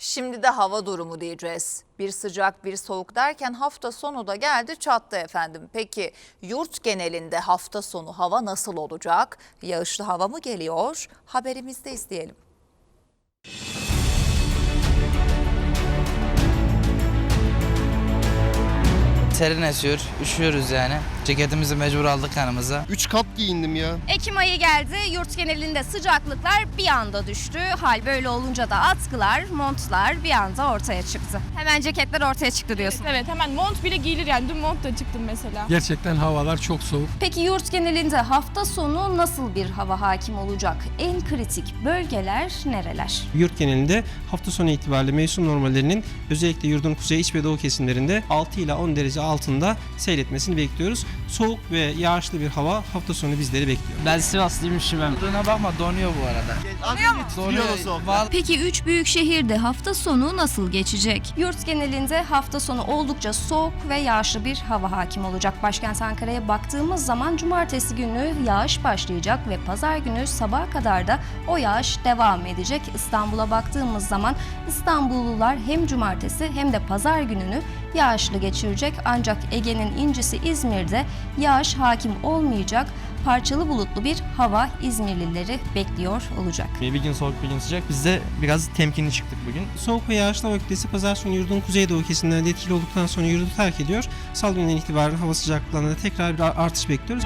Şimdi de hava durumu diyeceğiz. Bir sıcak bir soğuk derken hafta sonu da geldi çattı efendim. Peki yurt genelinde hafta sonu hava nasıl olacak? Yağışlı hava mı geliyor? Haberimizde izleyelim. Serin esiyor, üşüyoruz yani. Ceketimizi mecbur aldık yanımıza. 3 kat giyindim ya. Ekim ayı geldi. Yurt genelinde sıcaklıklar bir anda düştü. Hal böyle olunca da atkılar, montlar bir anda ortaya çıktı. Hemen ceketler ortaya çıktı diyorsun. Evet hemen mont bile giyilir yani dün montla çıktım mesela. Gerçekten havalar çok soğuk. Peki yurt genelinde hafta sonu nasıl bir hava hakim olacak? En kritik bölgeler nereler? Yurt genelinde hafta sonu itibariyle mevsim normallerinin özellikle yurdun kuzey iç ve doğu kesimlerinde 6 ile 10 derece altında seyretmesini bekliyoruz. Soğuk ve yağışlı bir hava hafta sonu bizleri bekliyor. Ben Sivaslıyım üşümem. Döne bakma donuyor bu arada. Donuyor mu? Donuyor o soğuk. Vallahi Peki üç büyük şehirde hafta sonu nasıl geçecek? Yurt genelinde hafta sonu oldukça soğuk ve yağışlı bir hava hakim olacak. Başkent Ankara'ya baktığımız zaman cumartesi günü yağış başlayacak ve pazar günü sabaha kadar da o yağış devam edecek. İstanbul'a baktığımız zaman İstanbullular hem cumartesi hem de pazar gününü yağışlı geçirecek. Ancak Ege'nin incisi İzmir'de yağış hakim olmayacak. Parçalı bulutlu bir hava İzmirlileri bekliyor olacak. Bir gün soğuk bir gün sıcak. Biz de biraz temkinli çıktık bugün. Soğuk ve yağışlı hava kütlesi pazar sonu yurdun kuzeydoğu kesimlerinde etkili olduktan sonra yurdu terk ediyor. Salı günden itibaren hava sıcaklıklarında da tekrar bir artış bekliyoruz.